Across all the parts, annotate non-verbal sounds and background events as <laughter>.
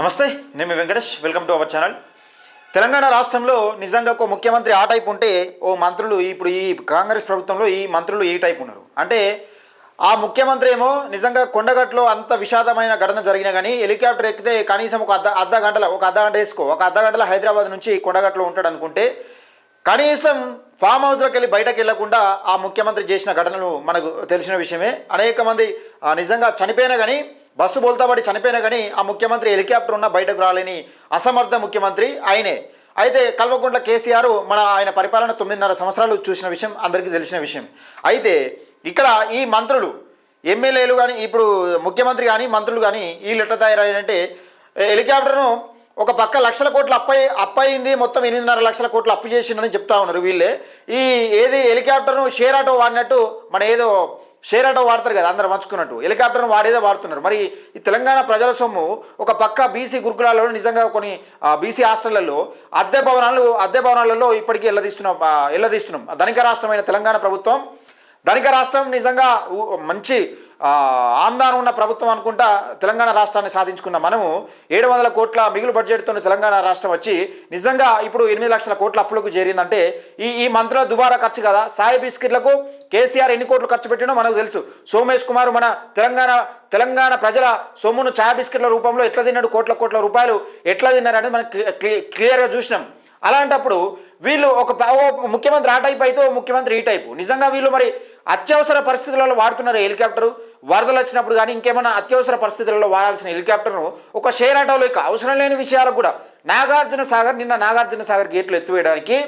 నమస్తే నేను Venkatesh. Welcome to our channel Telangana రాష్ట్రంలో నిజంగా ఒక ముఖ్యమంత్రి ఆ టైప్ ఉంటే ఓ మంత్రులు ఇప్పుడు ఈ కాంగ్రెస్ ప్రభుత్వంలో ఈ మంత్రులు ఈ టైప్ ఉన్నారు. అంటే ఆ ముఖ్యమంత్రి ఏమో నిజంగా కొండగట్లో అంత విషాదమైన ఘటన జరిగినా కానీ హెలికాప్టర్ ఎక్కితే కనీసం ఒక అర్ధ అర్ధ గంటల ఒక అర్ధ గంట వేసుకో. ఒక అర్ధ గంటల హైదరాబాద్ నుంచి కొండగట్లో ఉంటాడు అనుకుంటే కనీసం ఫామ్ హౌస్లోకి వెళ్ళి బయటకు వెళ్ళకుండా ఆ ముఖ్యమంత్రి చేసిన ఘటనలు మనకు తెలిసిన విషయమే. అనేక మంది నిజంగా చనిపోయినా కానీ బస్సు బోల్తాబడి చనిపోయినా కానీ ఆ ముఖ్యమంత్రి హెలికాప్టర్ ఉన్న బయటకు రాలేని అసమర్థ ముఖ్యమంత్రి ఆయనే. అయితే కల్వకుంట్ల కేసీఆర్ మన ఆయన పరిపాలన తొమ్మిదిన్నర సంవత్సరాలు చూసిన విషయం అందరికీ తెలిసిన విషయం. అయితే ఇక్కడ ఈ మంత్రులు ఎమ్మెల్యేలు కానీ ఇప్పుడు ముఖ్యమంత్రి కానీ మంత్రులు కానీ ఈ లెటర్ తయారయ్యారంటే హెలికాప్టర్ను ఒక పక్క లక్షల కోట్లు అప్పై అప్పయింది మొత్తం ఎనిమిదిన్నర లక్షల కోట్లు అప్పు చేసిందని చెప్తా ఉన్నారు వీళ్ళే. ఈ ఏది హెలికాప్టర్ను షేర్ ఆటో వాడినట్టు మన ఏదో షేర్ ఆటో వాడతారు కదా అందరు మంచుకున్నట్టు హెలికాప్టర్ను వాడేదో వాడుతున్నారు. మరి ఈ తెలంగాణ ప్రజల సొమ్ము ఒక పక్క బీసీ గురుకులాలలో నిజంగా కొన్ని బీసీ హాస్టళ్ళలో అద్దె భవనాలు అద్దె భవనాలలో ఇప్పటికీ ఎల్లదీస్తున్నాం ఆ, ఎల్లదీస్తున్నాం. ధనిక రాష్ట్రమైన తెలంగాణ ప్రభుత్వం ధనిక రాష్ట్రం నిజంగా మంచి ఆందానం ఉన్న ప్రభుత్వం అనుకుంటా తెలంగాణ రాష్ట్రాన్ని సాధించుకున్న మనము ఏడు వందల కోట్ల మిగులు బడ్జెట్తో తెలంగాణ రాష్ట్రం వచ్చి నిజంగా ఇప్పుడు ఎనిమిది లక్షల కోట్ల అప్పులకు చేరిందంటే ఈ ఈ మంత్రుల దుబారా ఖర్చు కదా. సాయి బిస్కెట్లకు కేసీఆర్ ఎన్ని కోట్లు ఖర్చు పెట్టినో మనకు తెలుసు. సోమేష్ కుమార్ మన తెలంగాణ తెలంగాణ ప్రజల సొమ్మును ఛాయ్ బిస్కెట్ల రూపంలో ఎట్లా తిన్నాడు? కోట్ల కోట్ల రూపాయలు ఎట్లా తిన్నారనేది మనం క్లియర్గా చూసినాం. అలాంటప్పుడు వీళ్ళు ఒక ముఖ్యమంత్రి ఆ టైప్ అయితే ముఖ్యమంత్రి ఈ టైపు. నిజంగా వీళ్ళు మరి అత్యవసర పరిస్థితులలో వాడుతున్నారు హెలికాప్టర్. వరదలు వచ్చినప్పుడు కానీ ఇంకేమైనా అత్యవసర పరిస్థితులలో వాడాల్సిన హెలికాప్టర్ను ఒక షేర్ ఆటోలో ఇక అవసరం లేని విషయాలకు కూడా నాగార్జున సాగర్ నిన్న నాగార్జున సాగర్ గేట్లు ఎత్తివేయడానికి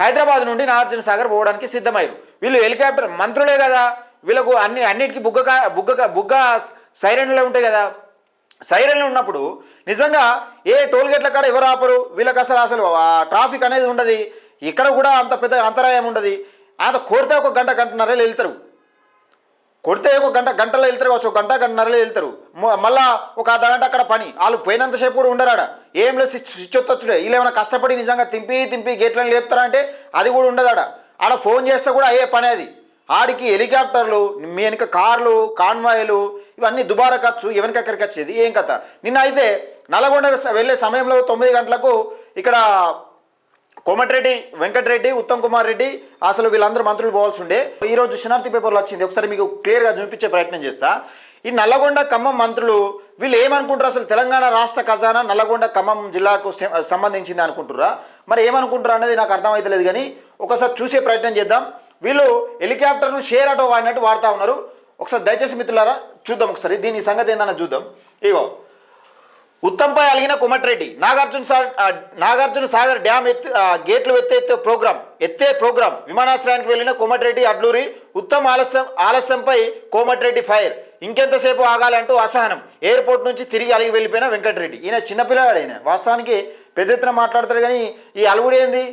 హైదరాబాద్ నుండి నాగార్జున సాగర్ పోవడానికి సిద్ధమయ్యారు. వీళ్ళు హెలికాప్టర్ మంత్రులే కదా. వీళ్ళకు అన్ని అన్నిటికీ బుగ్గ బుగ్గ బుగ్గ సైరన్లే ఉంటాయి కదా. సైరన్లు ఉన్నప్పుడు నిజంగా ఏ టోల్ గేట్ల కాడ ఎవరు ఆపరు? వీళ్ళకి అసలు అసలు ట్రాఫిక్ అనేది ఉండదు. ఇక్కడ కూడా అంత పెద్ద అంతరాయం ఉండదు. అంత కొడితే ఒక గంట గంటన్నరలో వెళ్తారు. కొడితే ఒక గంట గంటలో వెళ్తారు కావచ్చు ఒక గంట గంటన్నరలో వెళ్తారు. మళ్ళా ఒక అర్ధ గంట అక్కడ పని. వాళ్ళు పోయినంతసేపు కూడా ఉండరాడ ఏం లేదు స్విచ్ స్విచ్ వచ్చుడే. వీళ్ళు ఏమైనా కష్టపడి నిజంగా తింపి తింపి గేట్లను లేపుతారంటే అది కూడా ఉండదాడ ఆడ. ఫోన్ చేస్తే కూడా అయ్యే పని అది. ఆడికి హెలికాప్టర్లు మీ వెనుక కార్లు కాన్వాయిలు ఇవన్నీ దుబారా ఖర్చు ఎవరికి ఎక్కడికి వచ్చేది ఏం కథ? నిన్న అయితే నల్గొండ వెళ్ళే సమయంలో తొమ్మిది గంటలకు ఇక్కడ కోమటిరెడ్డి వెంకటరెడ్డి ఉత్తమ్ కుమార్ రెడ్డి అసలు వీళ్ళందరూ మంత్రులు పోవాల్సి ఉండే. ఈరోజు శనార్థి పేపర్లో వచ్చింది. ఒకసారి మీకు క్లియర్గా చూపించే ప్రయత్నం చేస్తా. ఈ నల్లగొండ ఖమ్మం మంత్రులు వీళ్ళు ఏమనుకుంటారు అసలు తెలంగాణ రాష్ట్ర ఖజానా నల్లగొండ ఖమ్మం జిల్లాకు సంబంధించింది అనుకుంటురా మరి ఏమనుకుంటారు అనేది నాకు అర్థమవుతలేదు కానీ ఒకసారి చూసే ప్రయత్నం చేద్దాం. వీళ్ళు హెలికాప్టర్ను షేర్ ఆటో వాడినట్టు వాడుతూ ఉన్నారు. ఒకసారి దయచేసి మిత్రులారా చూద్దాం ఒకసారి. దీని సంగతి ఏందన్నా చూద్దాం. ఇగో ఉత్తంపై అలిగిన కోమటిరెడ్డి. నాగార్జున సార్ నాగార్జున సాగర్ డ్యామ్ ఎత్తి ఆ, గేట్లు ఎత్తే ప్రోగ్రాం ఎత్తే ప్రోగ్రాం విమానాశ్రయానికి వెళ్ళిన కోమటిరెడ్డి అడ్లూరి ఉత్తమ్ ఆలస్యం ఆలస్యంపై కోమటిరెడ్డి ఫైర్. ఇంకెంతసేపు ఆగాలంటూ అసహనం. ఎయిర్పోర్ట్ నుంచి తిరిగి అలిగి వెళ్ళిపోయిన వెంకటరెడ్డి. ఈయన చిన్నపిల్లవాడు ఆయన వాస్తవానికి పెద్ద ఎత్తున మాట్లాడతారు కానీ ఈ అలుగుడు ఏంది?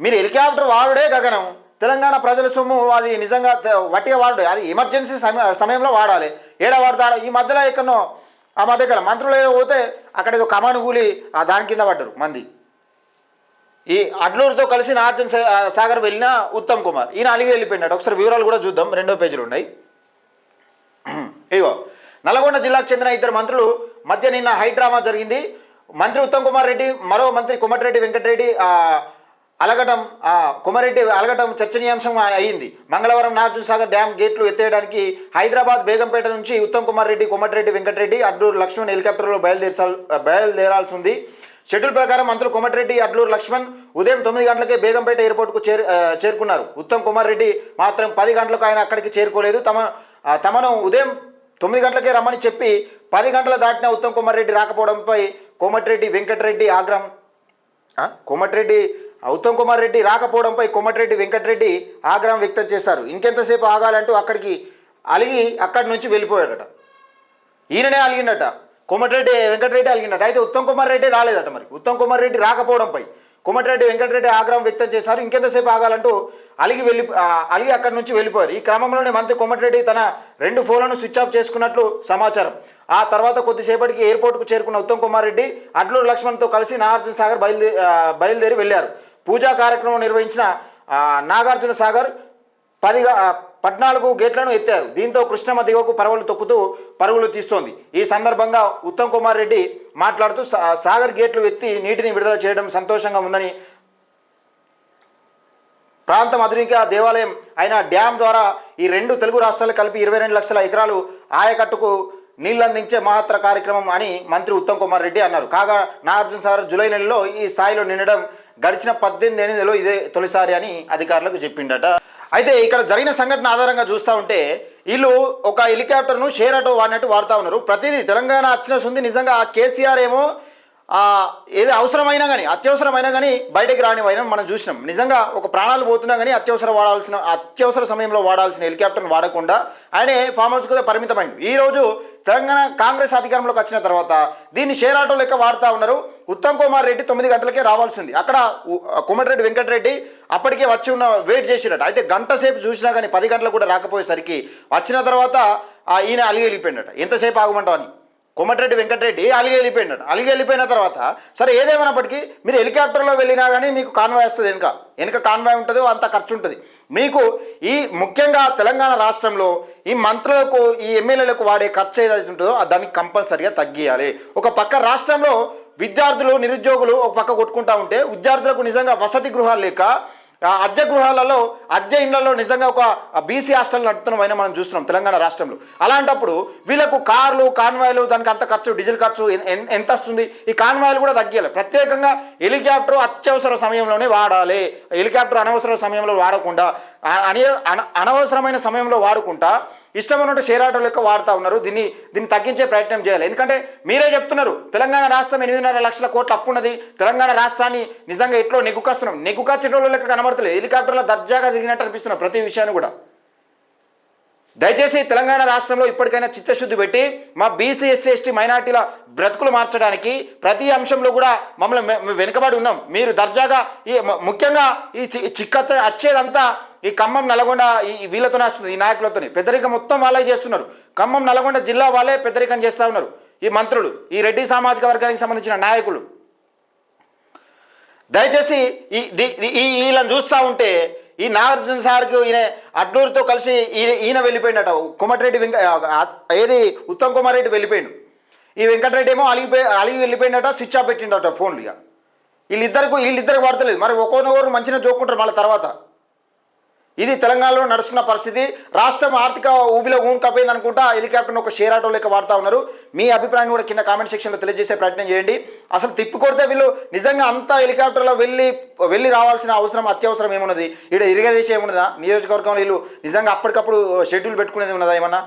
మీరు హెలికాప్టర్ వాడుడే గగనం. తెలంగాణ ప్రజల సొమ్ము అది నిజంగా వట్టిగా వాడు అది ఎమర్జెన్సీ సమయ సమయంలో వాడాలి. ఏడ వాడతాడు? ఈ మధ్యలో ఎక్కడో ఆ మధ్య కాలం మంత్రులు ఏదో పోతే అక్కడ ఏదో కమాను కూలి ఆ దాని కింద పడ్డరు మంది. ఈ అడ్లూరుతో కలిసి నార్జన్ సాగర్ వెళ్ళిన ఉత్తమ్ కుమార్. ఈయన అలిగి వెళ్ళిపోయినాడు. ఒకసారి వివరాలు కూడా చూద్దాం. రెండో పేజీలు ఉన్నాయి. <clears throat> ఇగో నల్గొండ జిల్లాకు చెందిన ఇద్దరు మంత్రులు మధ్య నిన్న హై డ్రామా జరిగింది. మంత్రి ఉత్తమ్ కుమార్ రెడ్డి మరో మంత్రి కొమటిరెడ్డి వెంకటరెడ్డి అలగటం ఆ, కొమరెడ్డి అలగటం చర్చనీయాంశం అయింది. మంగళవారం నాగార్జున సాగర్ డ్యామ్ గేట్లు ఎత్తేయడానికి హైదరాబాద్ బేగంపేట నుంచి ఉత్తమ్ కుమార్ రెడ్డి కొమటిరెడ్డి వెంకటరెడ్డి అడ్లూరు లక్ష్మణ్ హెలికాప్టర్లో బయలుదేరాల్ బయలుదేరాల్సి ఉంది. షెడ్యూల్ ప్రకారం మంత్రులు కొమటిరెడ్డి అడ్లూరు లక్ష్మణ్ ఉదయం తొమ్మిది గంటలకే బేగంపేట ఎయిర్పోర్ట్కు చేరు చేరుకున్నారు. ఉత్తమ్ కుమార్ రెడ్డి మాత్రం పది గంటలకు ఆయన అక్కడికి చేరుకోలేదు. తమ తమను ఉదయం తొమ్మిది గంటలకే రమ్మని చెప్పి పది గంటలు దాటిన ఉత్తమ్ కుమార్ రెడ్డి రాకపోవడంపై కోమటిరెడ్డి వెంకటరెడ్డి ఆగ్రహం కోమటిరెడ్డి ఉత్తమ్ కుమార్ రెడ్డి రాకపోవడంపై కొమటిరెడ్డి వెంకటరెడ్డి ఆగ్రహం వ్యక్తం చేశారు. ఇంకెంతసేపు ఆగాలంటూ అక్కడికి అలిగి అక్కడి నుంచి వెళ్ళిపోయాడట. ఈయననే అలిగిండట. కొమటిరెడ్డి వెంకటరెడ్డి అలిగిండట. అయితే ఉత్తమ్ కుమార్ రెడ్డి రాలేదట మరి. ఉత్తమ్ కుమార్ రెడ్డి రాకపోవడంపై కోమటిరెడ్డి వెంకటరెడ్డి ఆగ్రహం వ్యక్తం చేశారు. ఇంకెంతసేపు ఆగాలంటూ అలిగి వెళ్ళి అలిగి అక్కడి నుంచి వెళ్ళిపోయారు. ఈ క్రమంలోనే మంత్రి కొమటిరెడ్డి తన రెండు ఫోన్లను స్విచ్ ఆఫ్ చేసుకున్నట్లు సమాచారం. ఆ తర్వాత కొద్దిసేపటికి ఎయిర్పోర్ట్కు చేరుకున్న ఉత్తమ్ కుమార్ రెడ్డి అడ్లూరు లక్ష్మణ్తో కలిసి నాగార్జున సాగర్ బయలుదేరి బయలుదేరి వెళ్ళారు. పూజా కార్యక్రమం నిర్వహించిన నాగార్జున సాగర్ పది పద్నాలుగు గేట్లను ఎత్తారు. దీంతో కృష్ణమ్మ దిగువకు పరుగులు తొక్కుతూ పరుగులు తీస్తోంది. ఈ సందర్భంగా ఉత్తమ్ కుమార్ రెడ్డి మాట్లాడుతూ సా- సాగర్ గేట్లు ఎత్తి నీటిని విడుదల చేయడం సంతోషంగా ఉందని ప్రాంతం ఆధునిక దేవాలయం అయిన డ్యామ్ ద్వారా ఈ రెండు తెలుగు రాష్ట్రాలు కలిపి ఇరవై రెండు లక్షల ఎకరాలు ఆయకట్టుకు నీళ్ళందించే మహత్తర కార్యక్రమం అని మంత్రి ఉత్తమ్ కుమార్ రెడ్డి అన్నారు. కాగా నాగార్జున సాగర్ జూలై నెలలో ఈ స్థాయిలో నిండడం గడిచిన పద్దెనిమిది ఎనిమిదిలో ఇదే తొలిసారి అని అధికారులకు చెప్పిండట. అయితే ఇక్కడ జరిగిన సంఘటన ఆధారంగా చూస్తూ ఉంటే వీళ్ళు ఒక హెలికాప్టర్ను షేర్ ఆటో వాడినట్టు వాడుతూ ఉన్నారు. ప్రతిదీ తెలంగాణ వచ్చిన ఉంది నిజంగా ఆ కేసీఆర్ ఏమో ఏది అవసరమైనా కానీ అత్యవసరమైనా కానీ బయటకు రానివైనా మనం చూసినాం. నిజంగా ఒక ప్రాణాలు పోతున్నా కానీ అత్యవసర వాడాల్సిన అత్యవసర సమయంలో వాడాల్సిన హెలికాప్టర్ని వాడకుండా ఆయనే ఫామ్ హౌస్ కూడా పరిమితమైంది ఈరోజు తెలంగాణ కాంగ్రెస్ అధికారంలోకి వచ్చిన తర్వాత దీన్ని షేర్ ఆటో లెక్క వాడుతూ ఉన్నారు. ఉత్తమ్ కుమార్ రెడ్డి తొమ్మిది గంటలకే రావాల్సింది. అక్కడ కోమటిరెడ్డి వెంకటరెడ్డి అప్పటికే వచ్చి ఉన్న వెయిట్ చేసినట్టు అయితే గంట సేపు చూసినా కానీ పది గంటలకు కూడా రాకపోయేసరికి వచ్చిన తర్వాత ఈయన అలిగి వెళ్ళిపోయినట ఎంతసేపు ఆగమంటావు అని. కోమటిరెడ్డి వెంకటరెడ్డి అలిగి వెళ్ళిపోయినాడు అలిగి వెళ్ళిపోయిన తర్వాత సరే ఏదేమైనప్పటికీ మీరు హెలికాప్టర్లో వెళ్ళినా కానీ మీకు కాన్వాయ్ వస్తుంది వెనుక. వెనుక కాన్వాయ్ ఉంటుంది అంత ఖర్చు ఉంటుంది. మీకు ఈ ముఖ్యంగా తెలంగాణ రాష్ట్రంలో ఈ మంత్రులకు ఈ ఎమ్మెల్యేలకు వాడే ఖర్చు ఏదైతే ఉంటుందో దాన్ని కంపల్సరిగా తగ్గియాలి. ఒక పక్క రాష్ట్రంలో విద్యార్థులు నిరుద్యోగులు ఒక పక్క కొట్టుకుంటా ఉంటే విద్యార్థులకు నిజంగా వసతి గృహాలు లేక అద్దె గృహాలలో అద్దె ఇళ్ళలో నిజంగా ఒక బీసీ హాస్టల్ నడుపుతున్నాం మనం చూస్తున్నాం తెలంగాణ రాష్ట్రంలో. అలాంటప్పుడు వీళ్ళకు కార్లు కాన్వాయ్లు దానికి అంత ఖర్చు డీజిల్ ఖర్చు ఎన్- ఎంత వస్తుంది? ఈ కాన్వాయ్లు కూడా తగ్గాలి ప్రత్యేకంగా హెలికాప్టర్ అత్యవసర సమయంలోనే వాడాలి. హెలికాప్టర్ అనవసర సమయంలో వాడకుండా అన- అనవసరమైన సమయంలో వాడుకుంటా ఇష్టం ఉన్నట్టు షేర్ ఆటోలు లెక్క వాడుతూ ఉన్నారు. దీన్ని దీన్ని తగ్గించే ప్రయత్నం చేయాలి. ఎందుకంటే మీరే చెప్తున్నారు తెలంగాణ రాష్ట్రం ఎనిమిదిన్నర లక్షల కోట్ల అప్పు ఉన్నది. తెలంగాణ రాష్ట్రాన్ని నిజంగా ఎట్లో నెగ్గుకొస్తున్నాం. నెగ్గుకొచ్చేటోళ్ళు లెక్క కనబడతలేదు. హెలికాప్టర్లో దర్జాగా తిరిగినట్టు అనిపిస్తున్నారు ప్రతి విషయాన్ని కూడా. దయచేసి తెలంగాణ రాష్ట్రంలో ఇప్పటికైనా చిత్తశుద్ధి పెట్టి మా బీసీ ఎస్సీ ఎస్టీ మైనార్టీల బ్రతుకులు మార్చడానికి ప్రతి అంశంలో కూడా మమ్మల్ని వెనుకబడి ఉన్నాం. మీరు దర్జాగా ఈ ముఖ్యంగా ఈ చి- చిక్కత వచ్చేదంతా ఈ ఖమ్మం నల్గొండ ఈ వీళ్ళతోనే వస్తుంది ఈ నాయకులతోనే. పెద్దరికం మొత్తం వాళ్ళే చేస్తున్నారు. ఖమ్మం నల్గొండ జిల్లా వాళ్ళే పెద్దరికం చేస్తూ ఉన్నారు. ఈ మంత్రులు ఈ రెడ్డి సామాజిక వర్గానికి సంబంధించిన నాయకులు. దయచేసి ఈ ఈ- వీళ్ళని చూస్తూ ఉంటే ఈ నాగార్జున సార్కి ఈయన అడ్లూరితో కలిసి ఈయన ఈయన వెళ్ళిపోయినట కోమటిరెడ్డి వెంక ఏది? ఉత్తమ్ కుమార్ రెడ్డి వెళ్ళిపోయిండు. ఈ వెంకటరెడ్డి ఏమో అలిగిపోయి అలిగి వెళ్ళిపోయినట స్విచ్ ఆఫ్ పెట్టిండట ఫోన్లు ఇక వీళ్ళిద్దరికి వీళ్ళిద్దరికి పడతలేదు మరి ఒక్కొక్కరు మంచిగా చూపుకుంటారు మళ్ళీ తర్వాత. ఇది తెలంగాణలో నడుస్తున్న పరిస్థితి. రాష్ట్రం ఆర్థిక ఊబిలో ఊనుకపోయింది అనుకుంటా హెలికాప్టర్ను ఒక షేర్ ఆటో లెక్క వాడుతూ ఉన్నారు. మీ అభిప్రాయం కూడా కింద కామెంట్ సెక్షన్లో తెలియజేసే ప్రయత్నం చేయండి. అసలు తిప్పి కొడితే వీళ్ళు నిజంగా అంతా హెలికాప్టర్లో వెళ్ళి వెళ్ళి రావాల్సిన అవసరం అత్యవసరం ఏమున్నది? ఇక్కడ ఇరిగేదేశం ఏమున్నదా? నియోజకవర్గంలో వీళ్ళు నిజంగా అప్పటికప్పుడు షెడ్యూల్ పెట్టుకునేది ఉన్నదా ఏమన్నా?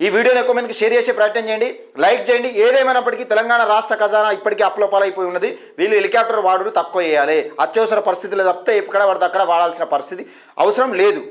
ఈ వీడియోని ఎక్కువ మందికి షేర్ చేసే ప్రయత్నం చేయండి. లైక్ చేయండి. ఏదేమైనప్పటికీ తెలంగాణ రాష్ట్ర ఖజానా ఇప్పటికీ అప్లపాలైపోయి ఉన్నది. వీళ్ళు హెలికాప్టర్ వాడుడు తక్కువ చేయాలి. అత్యవసర పరిస్థితులు తప్పితే ఎక్కడ పడితే అక్కడ వాడాల్సిన పరిస్థితి అవసరం లేదు.